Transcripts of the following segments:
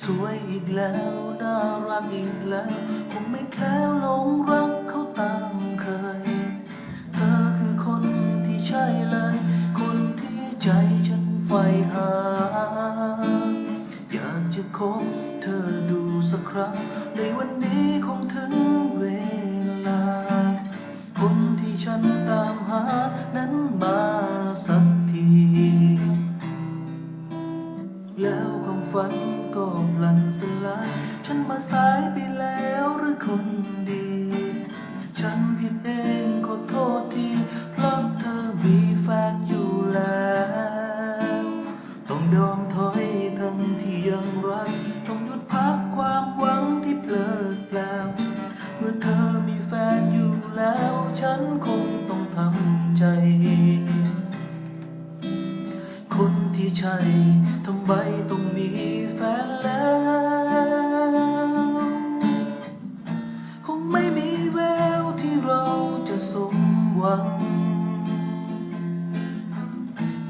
สวยอีกแล้ว น่ารักอีกแล้ว คงไม่แคล้วหลงรักเขาตามเคย เธอคือคนที่ใช่เลย คนที่ใจฉันใฝ่หา อยากจะคบเธอดูสักครั้ง ในวันนี้คงถึงเวลา คนที่ฉันตามหานั้นมาสักที แล้วความฝัน ฉันมาสายไปแล้วหรือคนดี ฉันผิดเองขอโทษที เพราะเธอมีแฟนอยู่แล้ว ต้องยอมถอยทั้งที่ยังรัก ต้องหยุดพักความหวังที่เพลิดเพลินเมื่อเธอมีแฟนอยู่แล้ว ฉันคงต้องทำใจ คนที่ใช่ทำไมต้องมีแฟนแล้ว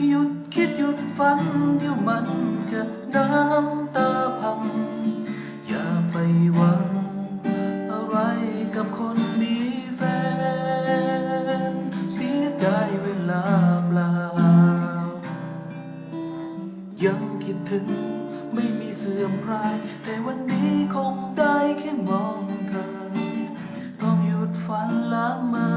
หยุดคิดหยุดฝันเดี๋ยวมันจะน้ำตาพัง อย่าไปหวังอะไรกับคนมีแฟน เสียดายเวลาเปล่า ยังคิดถึงไม่มีเสื่อมคลาย แต่วันนี้คงได้แค่มองเธอต้องหยุดฝันละเมอ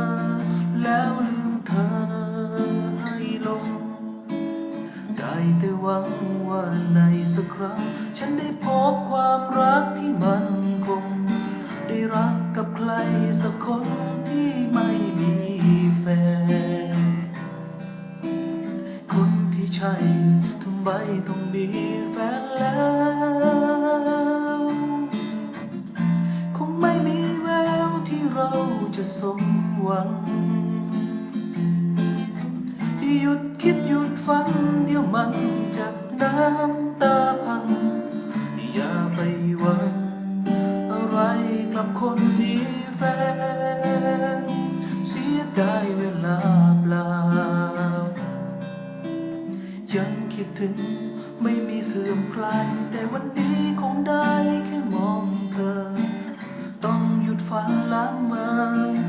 หวังว่าในสักครั้ง ฉันได้พบความรักที่มันคง ได้รักกับใครสักคนที่ไม่มีแฟน คนที่ใช่ทำไมต้องมีแฟนแล้ว คงไม่มีแววที่เราจะสมหวังหยุด คิดหยุดฝันเดี๋ยวมันจะน้ำตาพัง อย่าไปหวังอะไรกับคนมีแฟน เสียดายเวลาเปล่า ยังคิดถึงไม่มีเสื่อมคลายแต่วันนี้คงได้แค่มองเธอ ต้องหยุดฝันละเมอ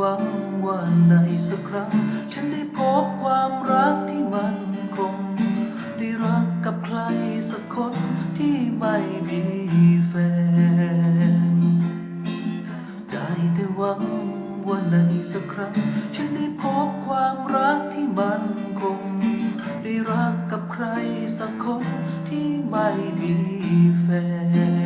หวังว่าในสักครั้ง ฉันได้พบความรักที่มันคง ได้รักกับใครสักคนที่ไม่มีแฟน ได้แต่หวังว่าในสักครั้ง ฉันได้พบความรักที่มันคง ได้รักกับใครสักคนที่ไม่มีแฟน